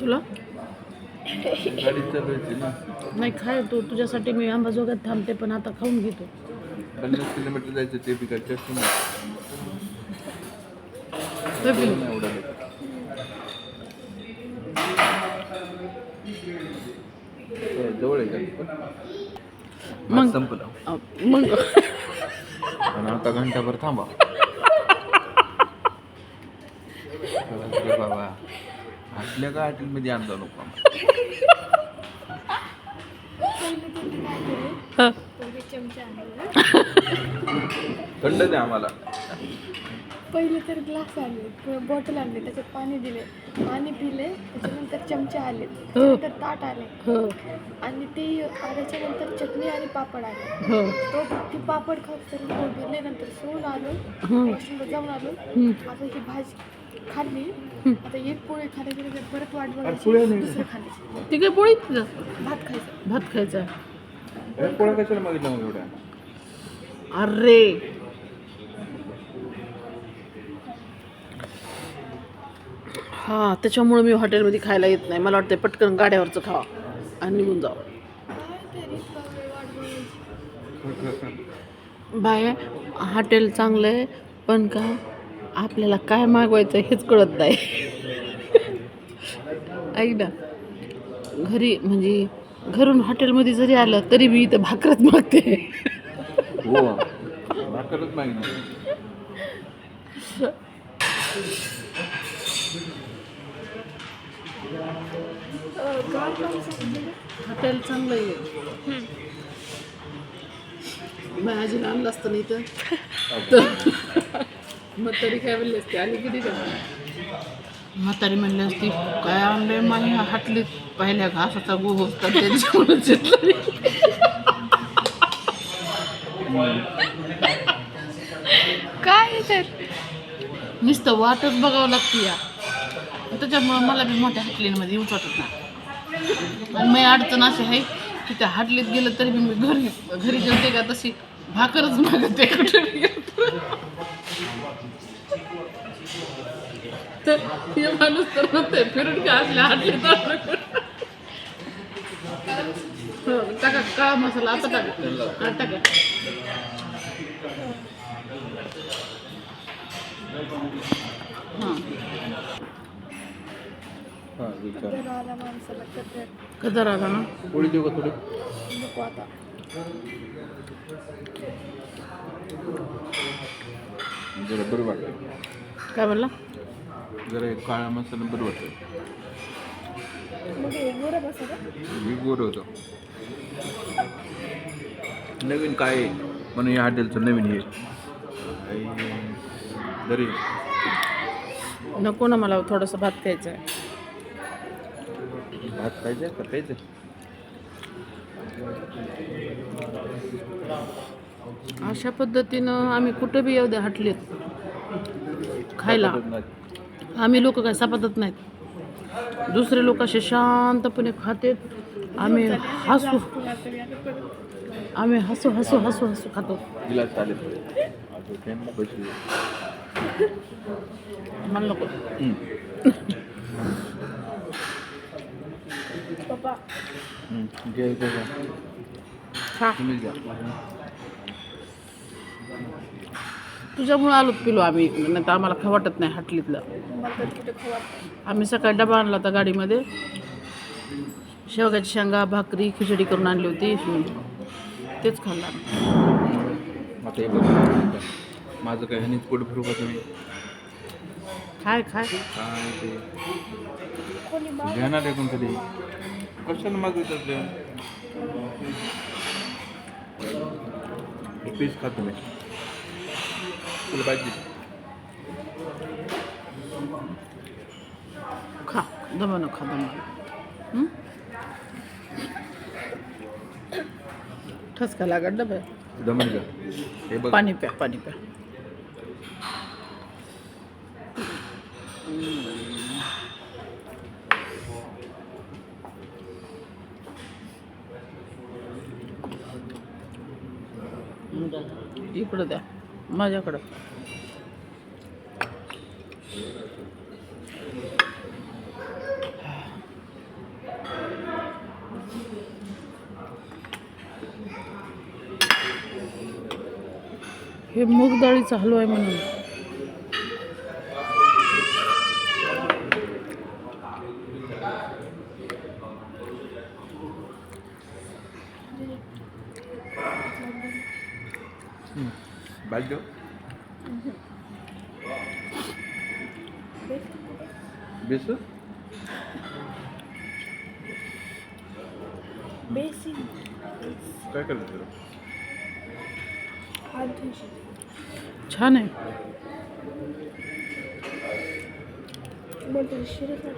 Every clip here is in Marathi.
तुला? नाही खाय तू. तुझ्यासाठी मी अंबाजोगात थांबते पण आता खाऊन घेतो पन्नास किलोमीटर जायचं ते. होय, जवळ आहे मग- संपलं. मग आता घंटाभर थांबा. अरे बाबा. असल्या का हॉटेलमध्ये आणला नको. थंड द्या आम्हाला. पहिले तर ग्लास आले बॉटल आणले त्याच्यात पाणी दिले. पाणी पिले त्याच्यानंतर चमचे आले. हो. त्याच्यानंतर ताट आले. हो. आणि ते आल्याच्यानंतर चटणी आणि पापड आले. हो. तो ती पापड खात तर नंतर सोडून आलो हं. जाऊन आलो. हं. आता ही भाजी. खाल्ली. हं. आता एक पोळी खाली गेली तर परत वाट पोळ्या बघायची नाही. दुसरं खाण्याची भात खायचं. भात खायचा. अरे पोळ्या कशाला मागितलं मग एवढ्या? अरे. हा त्याच्यामुळे मी हॉटेलमध्ये खायला येत नाही. मला वाटतं पटकन गाड्यावरचं खावा आणि निघून जावं. काय तरी इतका वेळ वाट बघायची बाय. हॉटेल चांगलं आहे पण का? आपल्याला काय मागवायचं हेच कळत नाही. ऐक ना घरी म्हणजे घरून हॉटेलमध्ये जरी आलं तरी मी इथं भाकरच मागते. हो हॉटेल चांगलं आहे. माझी आणलं असतं नाही तर तर मग तरी काय म्हणली असते? आली किती म्हातारी म्हणली असती काय आणलंय माझी हाटलीत पहिल्या घासाचा गो होता त्यांच्यामुळे काय तर नुसतं वाटच बघावं लागते या. त्याच्यामुळं मला बी मोठ्या हाटलीमध्ये येऊच वाटत नाही. आणि मी अडचण अशी आहे की त्या हाटलीत गेलं तरी बी मी घरी घरी जेवते का तशी भाकरच मागते कुठे तर. तर हे माणूस तर म्हणते फिरून का असल्या हाटलीत आणलं का? हो, टाका काळा मसाला आता टाका. हा टाका. हां. हां विचार. तर आला माणसाला तर कदर आला ना? पोळी देऊ का थोडी? नको आता. जरा बरं वाटतं काय म्हणला? जरा एक काळा मसाला बरं वाटतं हे मी गोर होतो. नवीन काय? म्हणून या हॉटेलचं नवीन हे? जरी नको ना मला थोडंसं भात खायचं आहे भात खायचं का? खायचं अशा पद्धतीनं आम्ही कुठं बी येऊ द्या हटलीत. खायला. आम्ही लोक काय सापडत नाहीत. दुसरे लोक असे शांतपणे खातेत. आम्ही हसू आम्ही हसू हसू हसू हसू खातो. मला नको. पप्पा हम्म. घे इथं घ्या. खा तुम्हीच घ्या तुझ्यामुळं आलो पिलो आम्ही इकडं. नाही तर आम्हाला खा वाटत नाही हटलीतलं. आम्ही सकाळी डबा आणला होता गाडीमध्ये. शेवगाची शेंगा भाकरी खिचडी करून आणली होती. तेच खाल्लं आम्ही. आता हे बघा. माझं काय ह्यानीच पोट भरू का तुम्ही? खाय खाय. काय ते? घेणार आहे कोण कधी कशाला मागवतात ते? पीस खातो मी तुला पाहिजे खा दमानं खा दमानं हं? ठसका लागत डबे जमेल का हे बघ पाणी प्या पाणी प्या इकडं द्या माझ्याकडं हे मूग डाळी चालू आहे म्हणून Mm. Bite दो बेसन बेसिन क्या कर रहे हो हाथ छान। है हैं शुरू है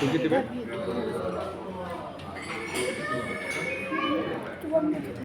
किती बे तू बघ